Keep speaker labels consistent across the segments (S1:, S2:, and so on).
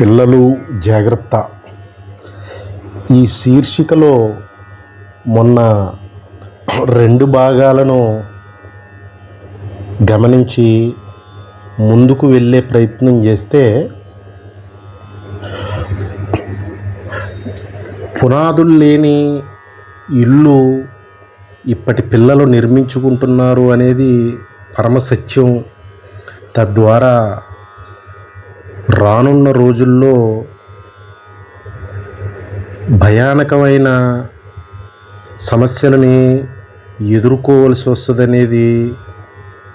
S1: పిల్లలు జాగ్రత్త. ఈ శీర్షికలో మొన్న రెండు భాగాలను గమనించి ముందుకు వెళ్ళే ప్రయత్నం చేస్తే పునాదులు లేని ఇల్లు ఇప్పటి పిల్లలు నిర్మించుకుంటున్నారు అనేది పరమసత్యం తద్వారా రానున్న రోజుల్లో భయానకమైన సమస్యలని ఎదుర్కోవలసి వస్తుందనేది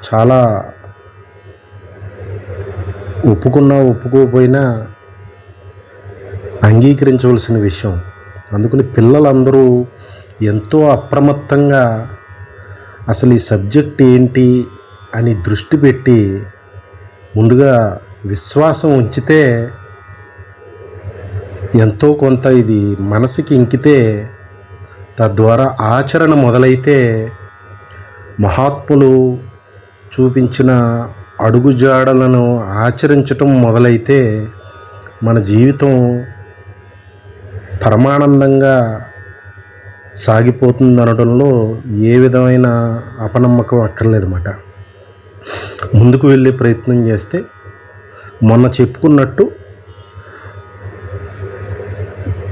S1: చాలా ఒప్పుకున్నా ఒప్పుకోకపోయినా అంగీకరించవలసిన విషయం. అందుకని పిల్లలందరూ ఎంతో అప్రమత్తంగా అసలు ఈ సబ్జెక్ట్ ఏంటి అని దృష్టి పెట్టి ముందుగా విశ్వాసం ఉంచితే ఎంతో కొంత ఇది మనసుకి ఇంకితే తద్వారా ఆచరణ మొదలైతే మహాత్ములు చూపించిన అడుగుజాడలను ఆచరించటం మొదలైతే మన జీవితం పరమానందంగా సాగిపోతుంది అనడంలో ఏ విధమైన అపనమ్మకం అక్కర్లేదన్నమాట. ముందుకు వెళ్ళే ప్రయత్నం చేస్తే మొన్న చెప్పుకున్నట్టు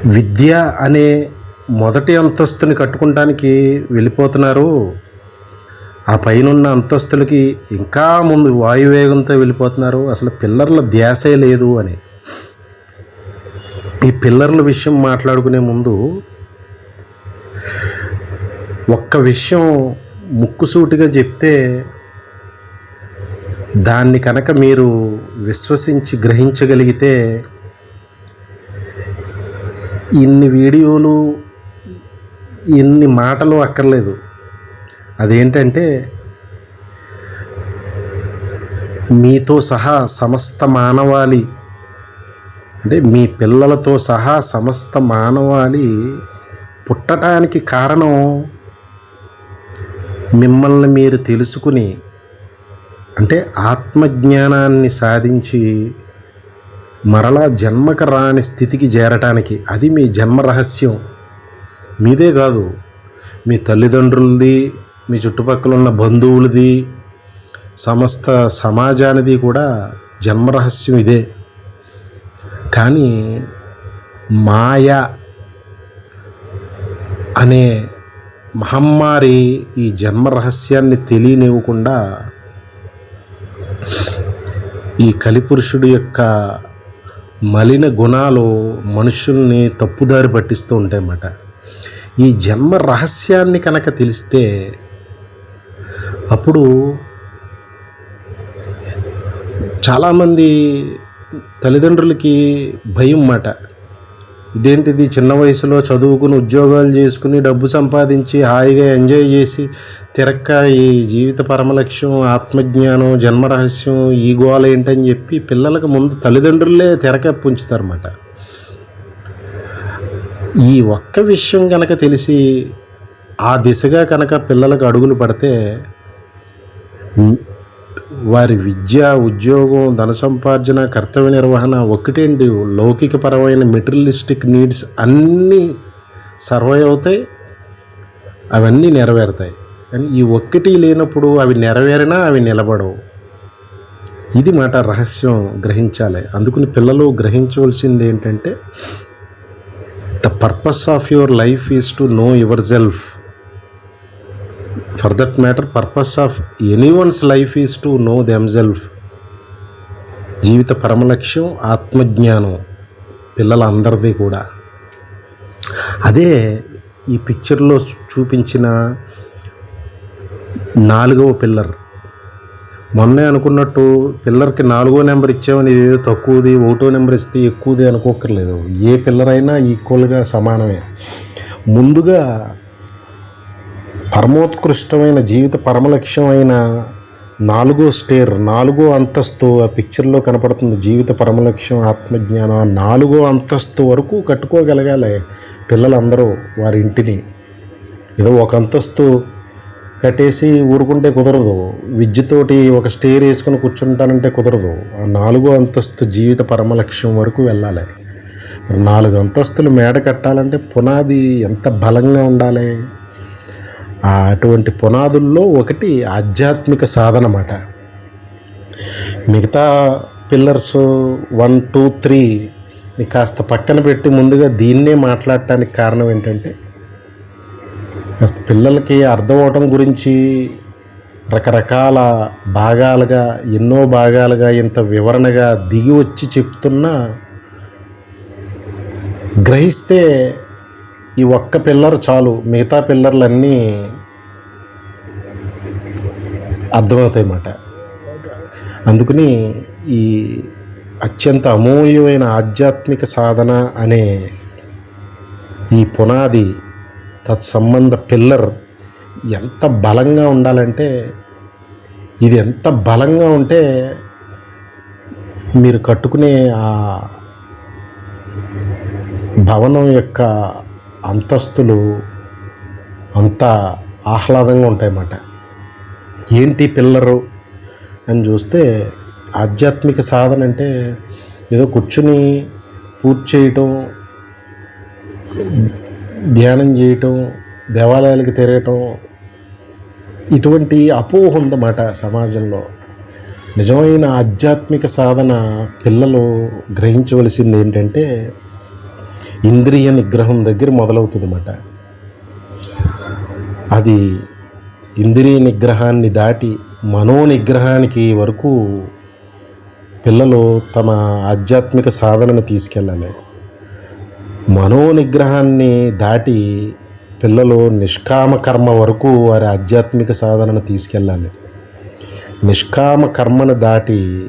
S1: విద్య అనే మొదటి అంతస్తుని కట్టుకుంటానికి వెళ్ళిపోతున్నారు. ఆ పైనున్న అంతస్తులకి ఇంకా ముందు వాయువేగంతో వెళ్ళిపోతున్నారు. అసలు పిల్లర్ల ధ్యాసే లేదు అని. ఈ పిల్లర్ల విషయం మాట్లాడుకునే ముందు ఒక్క విషయం ముక్కుసూటిగా చెప్తే దాన్ని కనుక మీరు విశ్వసించి గ్రహించగలిగితే ఇన్ని వీడియోలు ఇన్ని మాటలు అక్కర్లేదు. అదేంటంటే మీతో సహా సమస్త మానవాళి అంటే మీ పిల్లలతో సహా సమస్త మానవాళి పుట్టడానికి కారణం మిమ్మల్ని మీరు తెలుసుకుని అంటే ఆత్మజ్ఞానాన్ని సాధించి మరలా జన్మకు రాని స్థితికి చేరటానికి అది మీ జన్మ రహస్యం. మీదే కాదు మీ తల్లిదండ్రులది మీ చుట్టుపక్కల ఉన్న బంధువులది సమస్త సమాజానిది కూడా జన్మ రహస్యం ఇదే. కానీ మాయ అనే మహమ్మారి ఈ జన్మ రహస్యాన్ని తెలియనివ్వకుండా ఈ కలిపురుషుడు యొక్క మలిన గుణాలు మనుషుల్ని తప్పుదారి పట్టిస్తూ ఉంటాయన్నమాట. ఈ జన్మ రహస్యాన్ని కనుక తెలిస్తే అప్పుడు చాలామంది తల్లిదండ్రులకి భయం మాట ఇదేంటిది? చిన్న వయసులో చదువుకుని ఉద్యోగాలు చేసుకుని డబ్బు సంపాదించి హాయిగా ఎంజాయ్ చేసి తిరక్క ఈ జీవిత పరమలక్ష్యం ఆత్మజ్ఞానం జన్మరహస్యం ఈ గోల ఏంటని చెప్పి పిల్లలకు ముందు తల్లిదండ్రులే తెరకెప్పి ఉంచుతారన్నమాట ఈ ఒక్క విషయం కనుక తెలిసి ఆ దిశగా కనుక పిల్లలకు అడుగులు పడితే వారి విద్య ఉద్యోగం ధన సంపార్జన కర్తవ్య నిర్వహణ ఒకటేంటి? లౌకికపరమైన మెటీరియలిస్టిక్ నీడ్స్ అన్నీ సర్వైవ్ అవుతాయి అవన్నీ నెరవేరుతాయి. కానీ ఈ ఒక్కటి లేనప్పుడు అవి నెరవేరినా అవి నిలబడవు. ఇది మాట రహస్యం గ్రహించాలి. అందుకని పిల్లలు గ్రహించవలసింది ఏంటంటే the purpose of your life is to know your self for that matter purpose of any one's life is to know themself జీవిత పరమలక్ష్యం ఆత్మజ్ఞానం పిల్లలందరిది కూడా. అదే ఈ పిక్చర్లో చూపించిన నాలుగవ పిల్లర్ మొన్నే అనుకున్నట్టు పిల్లర్కి నాలుగో నెంబర్ ఇచ్చామని ఏదో తక్కువది ఒకటో నెంబర్ ఇస్తే ఎక్కువది అనుకోకర్లేదు ఏ పిల్లర్ అయినా ఈక్వల్గా సమానమే. ముందుగా పరమోత్కృష్టమైన జీవిత పరమలక్ష్యం అయిన నాలుగో స్టేర్ నాలుగో అంతస్తు ఆ పిక్చర్లో కనపడుతుంది జీవిత పరమలక్ష్యం ఆత్మజ్ఞానం. ఆ నాలుగో అంతస్తు వరకు కట్టుకోగలగాలి పిల్లలందరూ వారి ఇంటిని. ఏదో ఒక అంతస్తు కట్టేసి ఊరుకుంటే కుదరదు. విద్యతోటి ఒక స్టేర్ వేసుకుని కూర్చుంటానంటే కుదరదు. ఆ నాలుగో అంతస్తు జీవిత పరమలక్ష్యం వరకు వెళ్ళాలి. నాలుగు అంతస్తులు మేడ కట్టాలంటే పునాది ఎంత బలంగా ఉండాలి? అటువంటి పునాదుల్లో ఒకటి ఆధ్యాత్మిక సాధన అన్నమాట. మిగతా పిల్లర్స్ వన్ టూ త్రీని కాస్త పక్కన పెట్టి ముందుగా దీన్నే మాట్లాడటానికి కారణం ఏంటంటే కాస్త పిల్లలకి అర్థం అవటం గురించి రకరకాల భాగాలుగా ఎన్నో భాగాలుగా ఇంత వివరణగా దిగి వచ్చి చెప్తున్నా గ్రహిస్తే ఈ ఒక్క పిల్లర్ చాలు. మిగతా పిల్లర్లన్నీ అర్థమవుతాయి అన్నమాట. అందుకని ఈ అత్యంత అమూల్యమైన ఆధ్యాత్మిక సాధన అనే ఈ పునాది తత్సంబంధ పిల్లర్ ఎంత బలంగా ఉండాలంటే ఇది ఎంత బలంగా ఉంటే మీరు కట్టుకునే ఆ భవనం యొక్క అంతస్తులు అంత ఆహ్లాదంగా ఉంటాయన్నమాట. ఏంటి పిల్లరు అని చూస్తే ఆధ్యాత్మిక సాధన అంటే ఏదో కూర్చుని పూజ చేయటం ధ్యానం చేయటం దేవాలయాలకు తిరగటం ఇటువంటి అపోహ ఉందన్నమాట సమాజంలో. నిజమైన ఆధ్యాత్మిక సాధన పిల్లలు గ్రహించవలసింది ఏంటంటే ఇంద్రియ నిగ్రహం దగ్గర మొదలవుతుందన్నమాట. అది ఇంద్రియ నిగ్రహాన్ని దాటి మనో నిగ్రహానికి వరకు పిల్లలు తమ ఆధ్యాత్మిక సాధనను తీసుకెళ్ళాలి. మనో నిగ్రహాన్ని దాటి పిల్లలు నిష్కామ కర్మ వరకు వారి ఆధ్యాత్మిక సాధనను తీసుకెళ్ళాలి. నిష్కామ కర్మను దాటి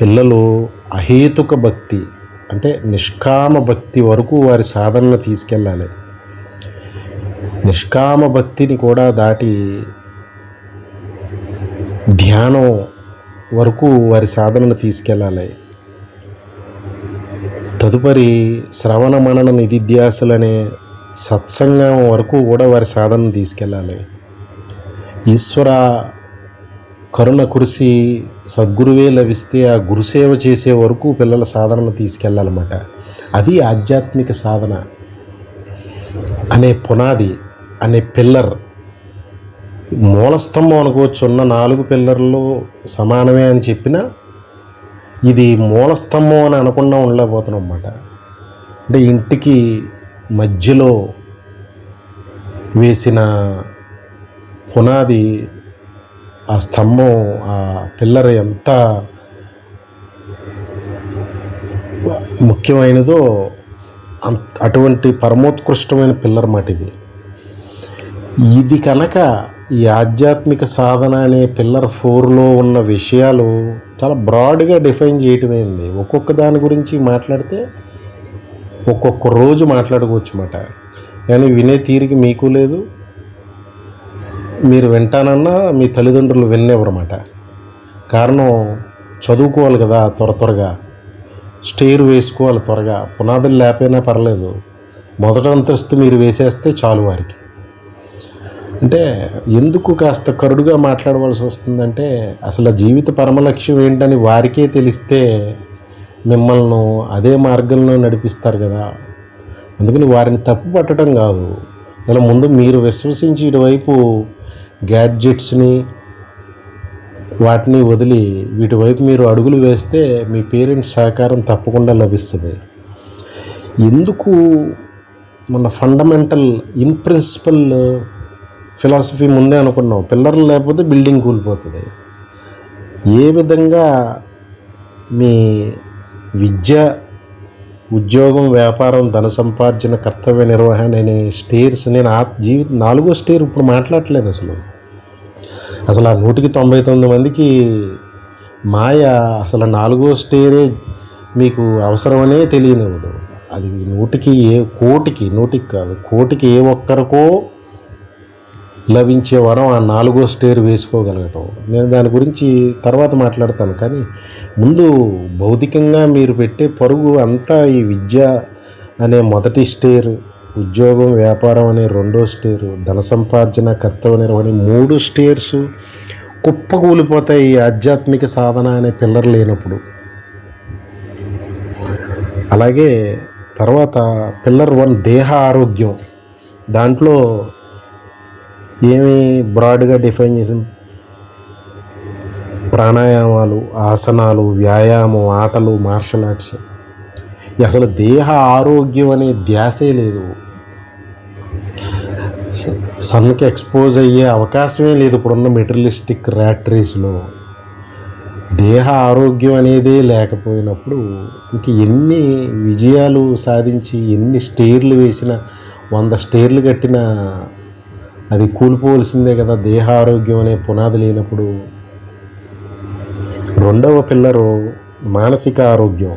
S1: పిల్లలు అహేతుక భక్తి అంటే నిష్కామ భక్తి వరకు వారి సాధనను తీసుకెళ్ళాలి. నిష్కామ భక్తిని కూడా దాటి ధ్యానం వరకు వారి సాధనను తీసుకెళ్ళాలి. తదుపరి శ్రవణ మనన నిధిధ్యాసులనే సత్సంగం వరకు కూడా వారి సాధనను తీసుకెళ్ళాలి. ఈశ్వర కరుణ కురిసి సద్గురువే లభిస్తే ఆ గురుసేవ చేసే వరకు పిల్లల సాధనను తీసుకెళ్ళాలన్నమాట. అది ఆధ్యాత్మిక సాధన అనే పునాది అనే పిల్లర్. మూలస్తంభం అనుకోవచ్చు ఉన్న నాలుగు పిల్లర్లు సమానమే అని చెప్పినా ఇది మూలస్తంభం అని అనకుండా ఉండలేకపోతున్నాం అన్నమాట అంటే ఇంటికి మధ్యలో వేసిన పునాది ఆ స్తంభం ఆ పిల్లర్ ఎంత ముఖ్యమైనదో అంత అటువంటి పరమోత్కృష్టమైన పిల్లర్ మాట ఇది. ఇది కనుక ఈ ఆధ్యాత్మిక సాధన అనే పిల్లర్ ఫోర్లో ఉన్న విషయాలు చాలా బ్రాడ్గా డిఫైన్ చేయటమైంది ఒక్కొక్క దాని గురించి మాట్లాడితే ఒక్కొక్క రోజు మాట్లాడుకోవచ్చు అన్నమాట కానీ వినే తీరికి మీకు లేదు మీరు వింటానన్నా మీ తల్లిదండ్రులు విన్నివ్వరన్నమాట. కారణం చదువుకోవాలి కదా త్వర త్వరగా స్టేర్ వేసుకోవాలి త్వరగా పునాదులు లేకపోయినా పర్లేదు మొదట అంతస్తు మీరు వేసేస్తే చాలు వారికి. అంటే ఎందుకు కాస్త కరుడుగా మాట్లాడవలసి వస్తుందంటే అసలు జీవిత పరమలక్ష్యం ఏంటని వారికే తెలిస్తే మిమ్మల్ని అదే మార్గంలో నడిపిస్తారు కదా. అందుకని వారిని తప్పు పట్టడం కాదు. ఇలా ముందు మీరు విశ్వసించి ఇటువైపు గ్యాడ్జెట్స్ని వాటిని వదిలి వీటి వైపు మీరు అడుగులు వేస్తే మీ పేరెంట్స్ సహకారం తప్పకుండా లభిస్తుంది. ఎందుకు మన ఫండమెంటల్ ఇన్ ప్రిన్సిపల్ ఫిలాసఫీ ముందే అనుకున్నాం. పిల్లర్లు లేకపోతే బిల్డింగ్ కూలిపోతుంది. ఏ విధంగా మీ విద్య ఉద్యోగం వ్యాపారం ధన సంపార్జన కర్తవ్య నిర్వహణ అనే స్టేర్స్ నేను ఆ జీవిత నాలుగో స్టేర్ ఇప్పుడు మాట్లాడట్లేదు అసలు. అసలు ఆ నూటికి తొంభై తొమ్మిది మందికి మాయ అసలు నాలుగో స్టేరే మీకు అవసరమనే తెలియనివ్వదు. అది నూటికి ఏ కోటికి నూటికి కాదు కోటికి ఏ ఒక్కరికో లభించే వరం ఆ నాలుగో స్టేర్ వేసుకోగలగటం. నేను దాని గురించి తర్వాత మాట్లాడతాను కానీ ముందు భౌతికంగా మీరు పెట్టే పరుగు అంతా ఈ విద్య అనే మొదటి స్టేర్. ఉద్యోగం వ్యాపారం అనే రెండో స్టేరు ధన సంపార్జన కర్తవ్య నిర్వహణ మూడు స్టేర్స్ కుప్పకూలిపోతాయి ఈ ఆధ్యాత్మిక సాధన అనే పిల్లర్ లేనప్పుడు. అలాగే తర్వాత పిల్లర్ వన్ దేహ ఆరోగ్యం. దాంట్లో ఏమి బ్రాడ్గా డిఫైన్ చేసి ప్రాణాయామాలు ఆసనాలు వ్యాయామం ఆటలు మార్షల్ ఆర్ట్స్ అసలు దేహ ఆరోగ్యం అనే ధ్యాసే లేదు. సన్కి ఎక్స్పోజ్ అయ్యే అవకాశమే లేదు ఇప్పుడున్న మెటీరియలిస్టిక్ ర్యాట్ రేస్లో. దేహ ఆరోగ్యం అనేదే లేకపోయినప్పుడు ఇంక ఎన్ని విజయాలు సాధించి ఎన్ని స్టేర్లు వేసిన వంద స్టేర్లు కట్టిన అది కూలిపోవలసిందే కదా దేహ ఆరోగ్యం అనే పునాది లేనప్పుడు. రెండవ పిల్లరు మానసిక ఆరోగ్యం.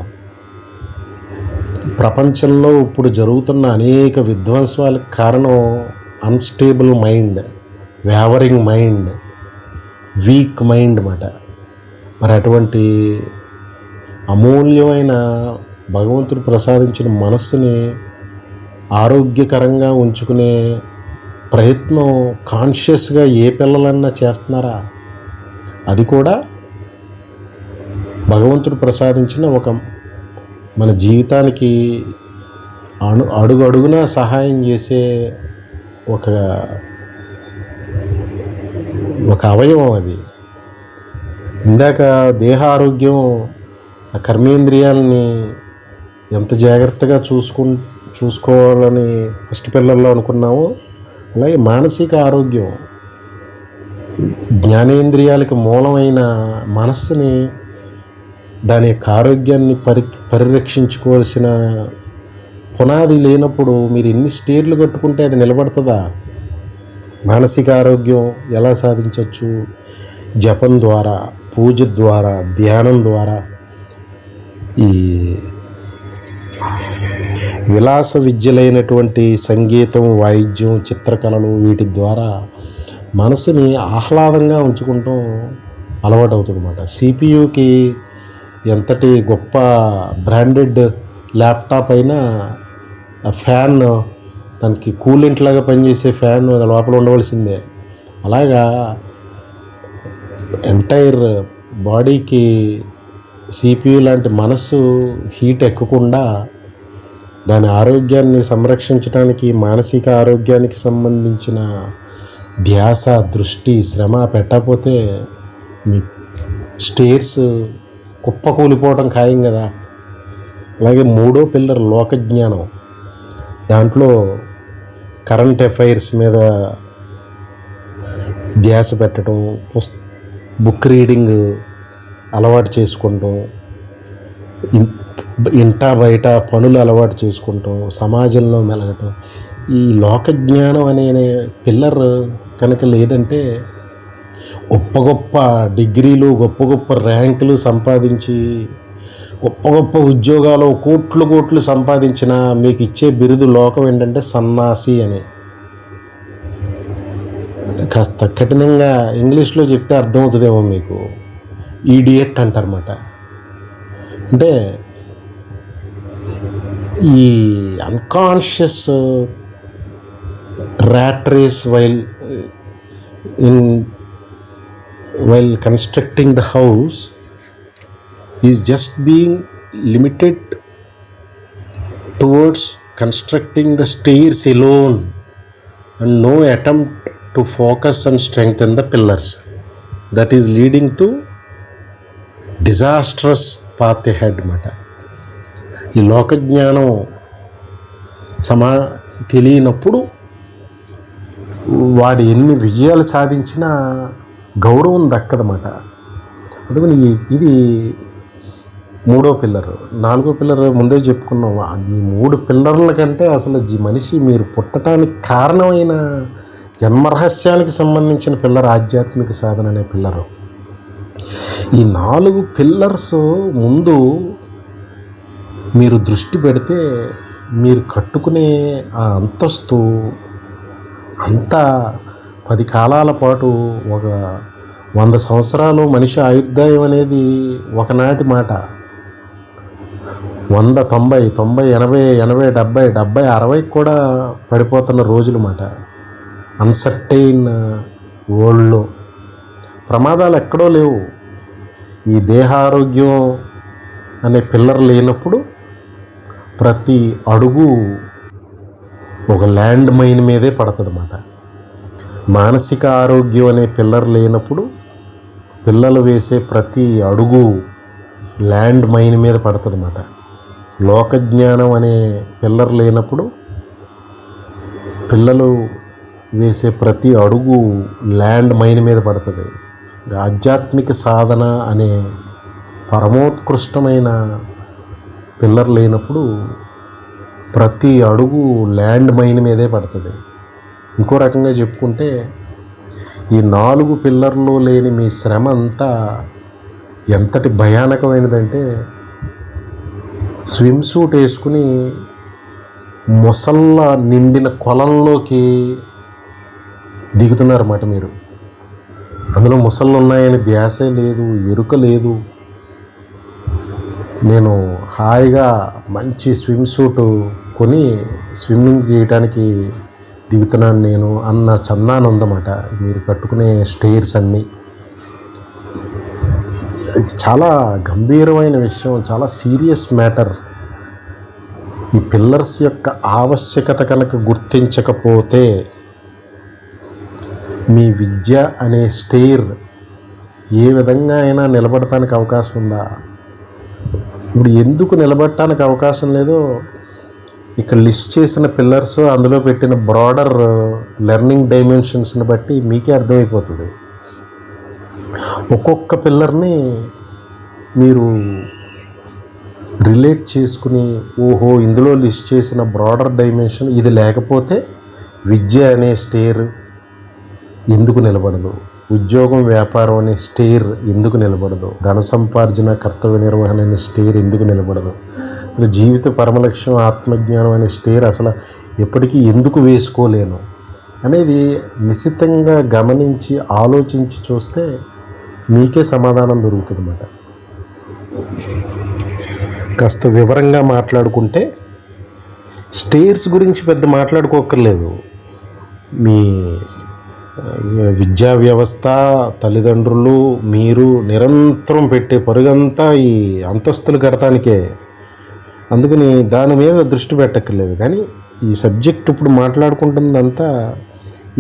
S1: ప్రపంచంలో ఇప్పుడు జరుగుతున్న అనేక విధ్వంసాలకు కారణం unstable mind wavering mind weak mind అన్నమాట మరి అటువంటి అమూల్యమైన భగవంతుడు ప్రసాదించిన మనస్సుని ఆరోగ్యకరంగా ఉంచుకునే ప్రయత్నం కాన్షియస్గా ఏ పిల్లలన్నా చేస్తున్నారా? అది కూడా భగవంతుడు ప్రసాదించిన ఒక మన జీవితానికి అణు అడుగు అడుగున సహాయం చేసే ఒక ఒక అవయవం అది. ఇందాక దేహ ఆరోగ్యం ఆ కర్మేంద్రియాలని ఎంత జాగ్రత్తగా చూసుకు చూసుకోవాలని ఫస్ట్ పిల్లల్లో అనుకున్నామో అలాగే మానసిక ఆరోగ్యం. జ్ఞానేంద్రియాలకు మూలమైన మనస్సుని దాని యొక్క ఆరోగ్యాన్ని పరి పరిరక్షించుకోవాల్సిన పునాది లేనప్పుడు మీరు ఎన్ని స్టేర్లు కట్టుకుంటే అది నిలబడుతుందా? మానసిక ఆరోగ్యం ఎలా సాధించవచ్చు జపం ద్వారా పూజ ద్వారా ధ్యానం ద్వారా ఈ విలాస విద్యలైనటువంటి సంగీతం వాయిద్యం చిత్రకళలు వీటి ద్వారా మనసుని ఆహ్లాదంగా ఉంచుకుంటాం అలవాటు అవుతుంది అనమాట సిపియుకి ఎంతటి గొప్ప బ్రాండెడ్ ల్యాప్టాప్ అయినా ఆ ఫ్యాన్ దానికి కూలింట్ లాగా పనిచేసే ఫ్యాన్ లోపల ఉండవలసిందే. అలాగా ఎంటైర్ బాడీకి సిపియు లాంటి మనస్సు హీట్ ఎక్కకుండా దాని ఆరోగ్యాన్ని సంరక్షించడానికి మానసిక ఆరోగ్యానికి సంబంధించిన ధ్యాస దృష్టి శ్రమ పెట్టకపోతే మీ స్టేర్స్ కుప్పకూలిపోవడం ఖాయం కదా. అలాగే మూడో పిల్లర్ లోకజ్ఞానం. దాంట్లో కరెంట్ అఫైర్స్ మీద ధ్యాస పెట్టడం పుస్ బుక్ రీడింగ్ అలవాటు చేసుకుంటాం ఇంట ఇంటా బయట పనులు అలవాటు చేసుకుంటాం సమాజంలో మెలగటం. ఈ లోక జ్ఞానం అనే పిల్లర్ కనుక లేదంటే గొప్ప గొప్ప డిగ్రీలు గొప్ప గొప్ప ర్యాంకులు సంపాదించి గొప్ప గొప్ప ఉద్యోగాలు కోట్లు కోట్లు సంపాదించిన మీకు ఇచ్చే బిరుదు లోకం ఏంటంటే సన్నాసి అని. కాస్త కఠినంగా ఇంగ్లీష్లో చెప్తే అర్థమవుతుందేమో మీకు. ఈడియట్ అంటారన్నమాట. అంటే ఈ unconscious rat race while in while constructing the house is just being limited towards constructing the stairs alone and no attempt to focus and strengthen in the pillars that is leading to disastrous path head అన్నమాట ఈ లోకజ్ఞానం సమా తెలియనప్పుడు వాడు ఎన్ని విజయాలు సాధించినా గౌరవం దక్కదన్నమాట. అందుకని ఇది మూడో పిల్లర్. నాలుగో పిల్లర్ ముందే చెప్పుకున్నాం. అది మూడు పిల్లర్ల కంటే అసలు జీ మనిషి మీరు పుట్టడానికి కారణమైన జన్మరహస్యానికి సంబంధించిన పిల్లర్ ఆధ్యాత్మిక సాధన అనే పిల్లరు. ఈ నాలుగు పిల్లర్స్ ముందు మీరు దృష్టి పెడితే మీరు కట్టుకునే ఆ అంతస్తు అంతా పది కాలాల పాటు ఒక వంద సంవత్సరాలు మనిషి ఆయుర్దాయం అనేది ఒకనాటి మాట. వంద తొంభై తొంభై ఎనభై ఎనభై డెబ్బై డెబ్బై అరవై కూడా పడిపోతున్న రోజులు మాట. అన్సర్టైన్ వరల్డ్లో ప్రమాదాలు ఎక్కడో లేవు. ఈ దేహారోగ్యం అనే పిల్లర్ లేనప్పుడు ప్రతి అడుగు ఒక ల్యాండ్ మైన్ మీదే పడుతుంది అన్నమాట మానసిక ఆరోగ్యం అనే పిల్లర్ లేనప్పుడు పిల్లలు వేసే ప్రతి అడుగు ల్యాండ్ మైన్ మీద పడుతుంది అన్నమాట లోకజ్ఞానం అనే పిల్లర్ లేనప్పుడు పిల్లలు వేసే ప్రతి అడుగు ల్యాండ్ మైన్ మీద పడుతుంది. ఆధ్యాత్మిక సాధన అనే పరమోత్కృష్టమైన పిల్లర్ లేనప్పుడు ప్రతి అడుగు ల్యాండ్ మైన్ మీదే పడుతుంది. ఇంకో రకంగా చెప్పుకుంటే ఈ నాలుగు పిల్లర్లు లేని మీ శ్రమ అంతా ఎంతటి భయానకమైనదంటే స్విమ్ సూట్ వేసుకుని మొసళ్ళ నిండిన కొలంలోకి దిగుతున్నారన్నమాట మీరు. అందులో ముసళ్ళు ఉన్నాయని ధ్యాసే లేదు ఎరుక లేదు. నేను హాయిగా మంచి స్విమ్ సూట్ కొని స్విమ్మింగ్ చేయడానికి దిగుతున్నాను నేను అన్న చందానం ఉందన్నమాట. మీరు కట్టుకునే స్టేర్స్ అన్నీ. చాలా గంభీరమైన విషయం చాలా సీరియస్ మ్యాటర్. ఈ పిల్లర్స్ యొక్క ఆవశ్యకత కనుక గుర్తించకపోతే మీ విద్య అనే స్టేర్ ఏ విధంగా అయినా నిలబడటానికి అవకాశం ఉందా? ఇప్పుడు ఎందుకు నిలబడటానికి అవకాశం లేదో ఇక్కడ లిస్ట్ చేసిన పిల్లర్స్ అందులో పెట్టిన బ్రాడర్ లెర్నింగ్ డైమెన్షన్స్ని బట్టి మీకే అర్థమైపోతుంది. ఒక్కొక్క పిల్లర్ని మీరు రిలేట్ చేసుకుని ఓహో ఇందులో లిస్ట్ చేసిన బ్రాడర్ డైమెన్షన్ ఇది లేకపోతే విద్య అనే స్టేర్ ఎందుకు నిలబడదు? ఉద్యోగం వ్యాపారం అనే స్టేర్ ఎందుకు నిలబడదు? ధన సంపార్జన కర్తవ్య నిర్వహణ అనే స్టేర్ ఎందుకు నిలబడదు? అసలు జీవిత పరమలక్ష్యం ఆత్మజ్ఞానం అనే స్టేర్ అసలు ఎప్పటికీ ఎందుకు వేసుకోలేను అనేది నిశితంగా గమనించి ఆలోచించి చూస్తే మీకే సమాధానం దొరుకుతుంది అన్నమాట కాస్త వివరంగా మాట్లాడుకుంటే స్టేర్స్ గురించి పెద్ద మాట్లాడుకోకర్లేదు మీ విద్యా వ్యవస్థ తల్లిదండ్రులు మీరు నిరంతరం పెట్టే పరుగంతా ఈ అంతస్తులు కడటానికే అందుకని దాని మీద దృష్టి పెట్టక్కర్లేదు. కానీ ఈ సబ్జెక్ట్ ఇప్పుడు మాట్లాడుకుంటుందంతా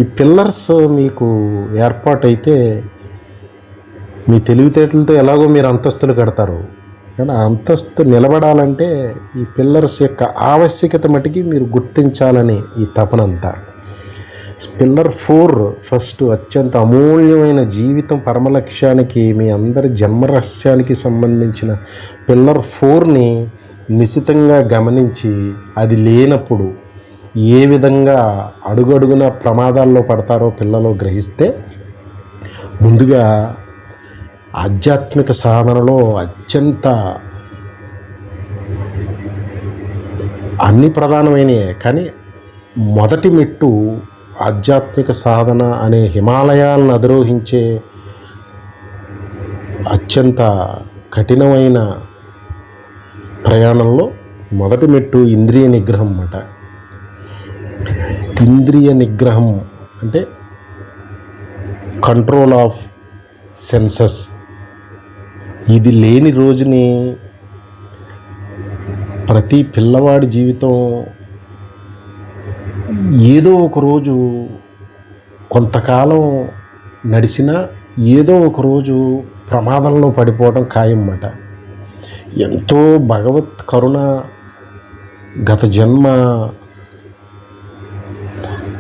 S1: ఈ పిల్లర్స్ మీకు ఏర్పాటైతే మీ తెలివితేటలతో ఎలాగో మీరు అంతస్తులు కడతారు. కానీ అంతస్తు నిలబడాలంటే ఈ పిల్లర్స్ యొక్క ఆవశ్యకత మటుకి మీరు గుర్తించాలని ఈ తపనంతా పిల్లర్ ఫోర్ ఫస్ట్ అత్యంత అమూల్యమైన జీవితం పరమలక్ష్యానికి మీ అందరి జన్మరహస్యానికి సంబంధించిన పిల్లర్ ఫోర్ని నిశితంగా గమనించి అది లేనప్పుడు ఏ విధంగా అడుగడుగున ప్రమాదాల్లో పడతారో పిల్లలు గ్రహిస్తే ముందుగా ఆధ్యాత్మిక సాధనలో అత్యంత అన్ని ప్రధానమైనయే. కానీ మొదటి మెట్టు ఆధ్యాత్మిక సాధన అనే హిమాలయాలను అధిరోహించే అత్యంత కఠినమైన ప్రయాణంలో మొదటి మెట్టు ఇంద్రియ నిగ్రహం అన్నమాట. ఇంద్రియ నిగ్రహం అంటే కంట్రోల్ ఆఫ్ సెన్సెస్ ఇది లేని రోజుని ప్రతి పిల్లవాడి జీవితం ఏదో ఒక రోజు కొంతకాలం నడిచినా ఏదో ఒక రోజు ప్రమాదంలో పడిపోవడం ఖాయం అన్నమాట ఎంతో భగవత్ కరుణ గత జన్మ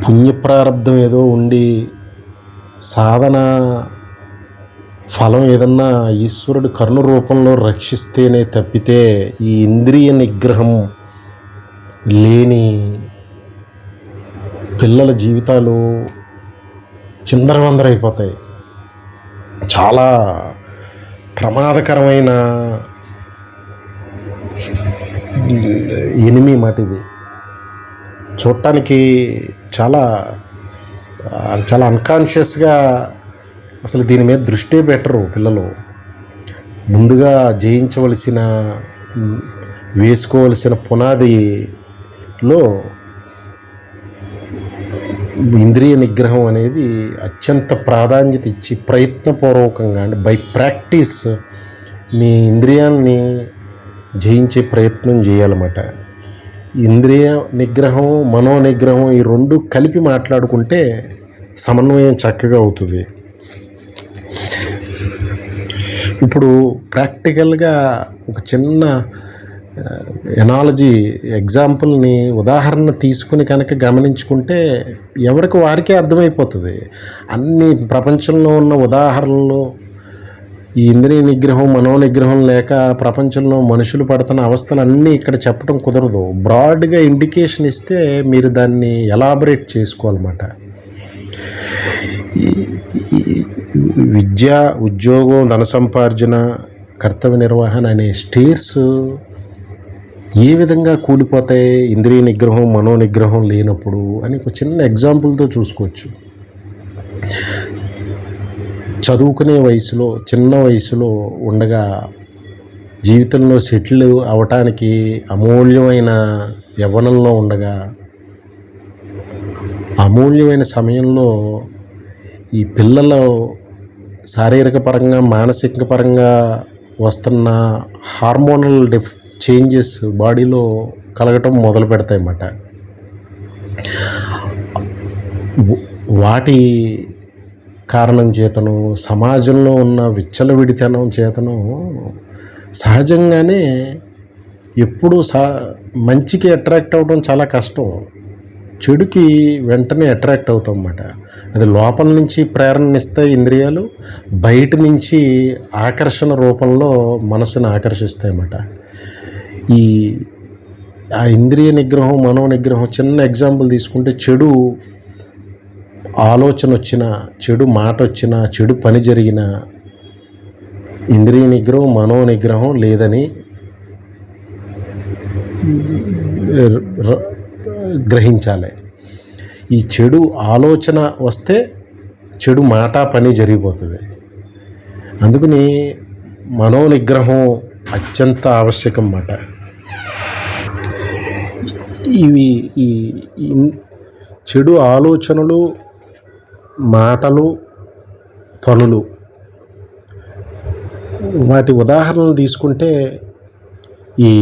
S1: పుణ్యప్రారంధం ఏదో ఉండి సాధన ఫలం ఏదన్నా ఈశ్వరుడు కరుణ రూపంలో రక్షిస్తేనే తప్పితే ఈ ఇంద్రియ నిగ్రహం లేని పిల్లల జీవితాలు చిందరవందరైపోతాయి. చాలా ప్రమాదకరమైన ఎనిమి మాట ఇది చూడటానికి చాలా చాలా అన్కాన్షియస్గా అసలు దీని మీద దృష్టి పెట్టరు పిల్లలు. ముందుగా జయించవలసిన వేసుకోవలసిన పునాదిలో ఇంద్రియ నిగ్రహం అనేది అత్యంత ప్రాధాన్యత ఇచ్చి ప్రయత్నపూర్వకంగా అంటే బై ప్రాక్టీస్ మీ ఇంద్రియాలని జయించే ప్రయత్నం చేయాలన్నమాట. ఇంద్రియ నిగ్రహం మనో నిగ్రహం ఈ రెండు కలిపి మాట్లాడుకుంటే సమన్వయం చక్కగా అవుతుంది. ఇప్పుడు ప్రాక్టికల్గా ఒక చిన్న ఎనాలజీ ఎగ్జాంపుల్ని ఉదాహరణ తీసుకుని కనుక గమనించుకుంటే ఎవరికి వారికే అర్థమైపోతుంది. అన్ని ప్రపంచంలో ఉన్న ఉదాహరణలు ఈ ఇంద్రియ నిగ్రహం మనో నిగ్రహం లేక ప్రపంచంలో మనుషులు పడుతున్న అవస్థలు అన్నీ ఇక్కడ చెప్పడం కుదరదు. బ్రాడ్గా ఇండికేషన్ ఇస్తే మీరు దాన్ని ఎలాబరేట్ చేసుకోవాలన్నమాట. విద్య ఉద్యోగం ధన సంపార్జన కర్తవ్య నిర్వహణ అనే స్టేర్స్ ఏ విధంగా కూలిపోతాయి? ఇంద్రియ నిగ్రహం మనో నిగ్రహం లేనప్పుడు అని ఒక చిన్న ఎగ్జాంపుల్తో చూసుకోవచ్చు. చదువుకునే వయసులో చిన్న వయసులో ఉండగా జీవితంలో సెటిల్ అవటానికి అమూల్యమైన యవ్వనంలో ఉండగా అమూల్యమైన సమయంలో ఈ పిల్లలు శారీరక పరంగా మానసిక పరంగా వస్తున్న హార్మోనల్ డిఫ్ చేంజెస్ బాడీలో కలగటం మొదలు పెడతాయి అన్నమాట వాటి కారణం చేతను సమాజంలో ఉన్న విచ్చలవిడితనం చేతను సహజంగానే ఎప్పుడు సా మంచికి అట్రాక్ట్ అవ్వడం చాలా కష్టం. చెడుకి వెంటనే అట్రాక్ట్ అవుతాం అన్నమాట అది లోపల నుంచి ప్రేరణనిస్తాయి ఇంద్రియాలు బయట నుంచి ఆకర్షణ రూపంలో మనసుని ఆకర్షిస్తాయి అన్నమాట ఈ ఆ ఇంద్రియ నిగ్రహం మనో నిగ్రహం చిన్న ఎగ్జాంపుల్ తీసుకుంటే చెడు ఆలోచన వచ్చిన చెడు మాట వచ్చిన చెడు పని జరిగిన ఇంద్రియ నిగ్రహం మనో నిగ్రహం లేదని గ్రహించాలి. ఈ చెడు ఆలోచన వస్తే చెడు మాట పని జరిగిపోతుంది. అందుకని మనో నిగ్రహం అత్యంత ఆవశ్యకం మాట ఇవి ఈ చెడు ఆలోచనలు మాటలు పనులు. వాటి ఉదాహరణలు తీసుకుంటే ఈ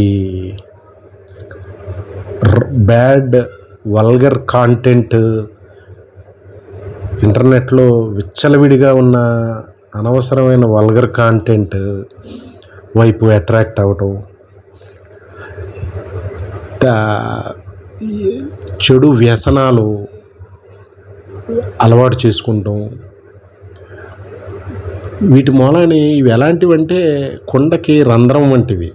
S1: బ్యాడ్ వల్గర్ కాంటెంట్ ఇంటర్నెట్లో విచ్చలవిడిగా ఉన్న అనవసరమైన వల్గర్ కాంటెంట్ వైపు అట్రాక్ట్ అవ్వటం చెడు వ్యసనాలు అలవాటు చేసుకుంటాం. వీటి మూలాన్ని ఇవి ఎలాంటివి అంటే కొండకి రంధ్రం వంటివి.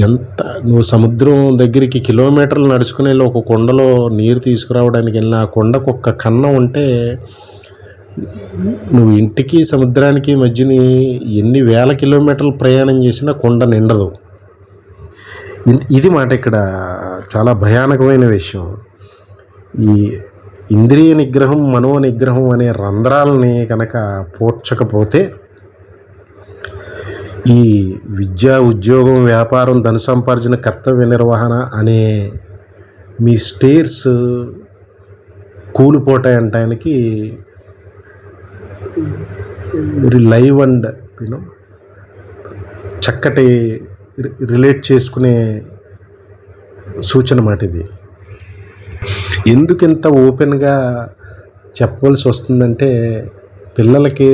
S1: ఎంత నువ్వు సముద్రం దగ్గరికి కిలోమీటర్లు నడుచుకునే ఒక కొండలో నీరు తీసుకురావడానికి వెళ్ళిన ఆ కొండకు ఒక్క కన్నం ఉంటే నువ్వు ఇంటికి సముద్రానికి మధ్యని ఎన్ని వేల కిలోమీటర్లు ప్రయాణం చేసినా కొండ నిండదు. ఇది మాట ఇక్కడ చాలా భయానకమైన విషయం. ఈ ఇంద్రియ నిగ్రహం మనో నిగ్రహం అనే రంధ్రాలని కనుక పోడ్చకపోతే ఈ విద్య ఉద్యోగం వ్యాపారం ధన సంపార్జన కర్తవ్య నిర్వహణ అనే మీ స్టేర్స్ కూలిపోటాయంటానికి లైవ్ అండ్ యూనో చక్కటి రిలేట్ చేసుకునే సూచన మాట ఇది ఎందుకు ఇంత ఓపెన్గా చెప్పవలసి వస్తుందంటే పిల్లలకి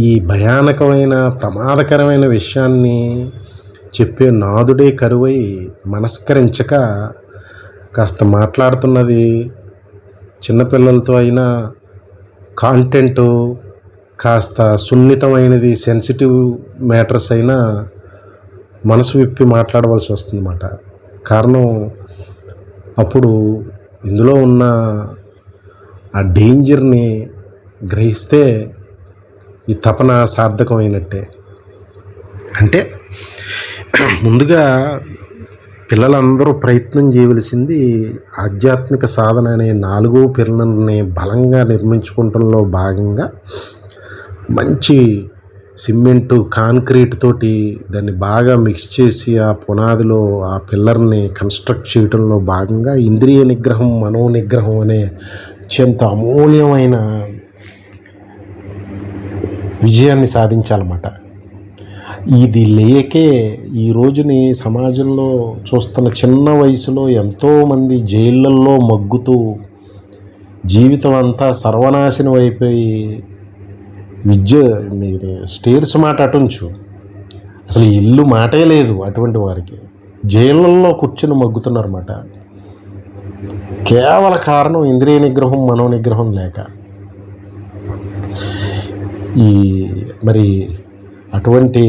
S1: ఈ భయానకమైన ప్రమాదకరమైన విషయాన్ని చెప్పే నాదుడే కరువై మనస్కరించక కాస్త మాట్లాడుతున్నది చిన్నపిల్లలతో అయినా కాంటెంట్ కాస్త సున్నితమైనది సెన్సిటివ్ మ్యాటర్స్ అయినా మనసు విప్పి మాట్లాడవలసి వస్తుందన్నమాట. కారణం అప్పుడు ఇందులో ఉన్న ఆ డేంజర్ని గ్రహిస్తే ఈ తపన సార్థకమైనట్టే. అంటే ముందుగా పిల్లలందరూ ప్రయత్నం చేయవలసింది ఆధ్యాత్మిక సాధన అనే నాలుగో పిల్లల్ని బలంగా నిర్మించుకుంటంలో భాగంగా మంచి సిమెంటు కాంక్రీట్ తోటి దాన్ని బాగా మిక్స్ చేసి ఆ పునాదిలో ఆ పిల్లర్ని కన్స్ట్రక్ట్ చేయడంలో భాగంగా ఇంద్రియ నిగ్రహం మనో నిగ్రహం అనే అత్యంత అమూల్యమైన విజయాన్ని సాధించాలన్నమాట. ఇది లేకే ఈ రోజుని సమాజంలో చూస్తున్న చిన్న వయసులో ఎంతోమంది జైళ్ళల్లో మగ్గుతూ జీవితం అంతా సర్వనాశనం అయిపోయి విద్య మీరు స్టేర్స్ మాట అటుంచు అసలు ఇల్లు మాటే లేదు అటువంటి వారికి. జైళ్ళల్లో కూర్చుని మగ్గుతున్నారన్నమాట. కేవల కారణం ఇంద్రియ నిగ్రహం మనో నిగ్రహం లేక. ఈ మరి అటువంటి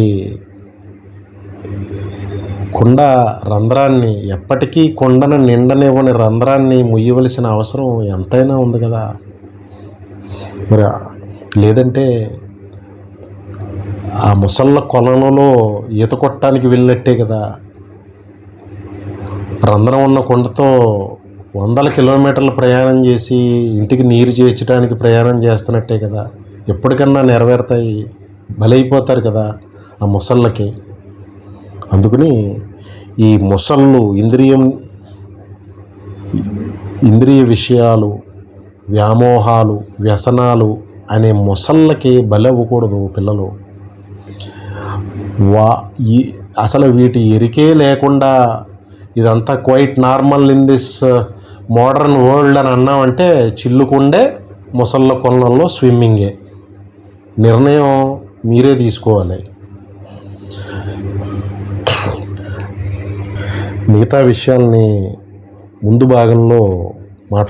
S1: కుండ రంధ్రాన్ని ఎప్పటికీ కుండను నిండనివ్వని రంధ్రాన్ని ముయ్యవలసిన అవసరం ఎంతైనా ఉంది కదా. మరి లేదంటే ఆ ముసళ్ళ కొలంలో ఈత కొట్టడానికి వెళ్ళినట్టే కదా. రంధ్రం ఉన్న కుండతో వందల కిలోమీటర్లు ప్రయాణం చేసి ఇంటికి నీరు చేర్చడానికి ప్రయాణం చేస్తున్నట్టే కదా. ఎప్పటికన్నా నెరవేరుతాయి బలైపోతారు కదా ఆ ముసళ్ళకి. అందుకని ఈ ముసళ్ళు ఇంద్రియం ఇంద్రియ విషయాలు వ్యామోహాలు వ్యసనాలు అనే ముసళ్ళకి బలవ్వకూడదు పిల్లలు. వా ఈ అసలు వీటి ఎరికే లేకుండా ఇదంతా quite normal in this modern world అని అన్నామంటే చిల్లుకుండే ముసళ్ళ కొలంలో స్విమ్మింగే నిర్ణయం మీరే తీసుకోవాలి. మిగతా విషయాల్ని ముందు భాగంలో మాట్లా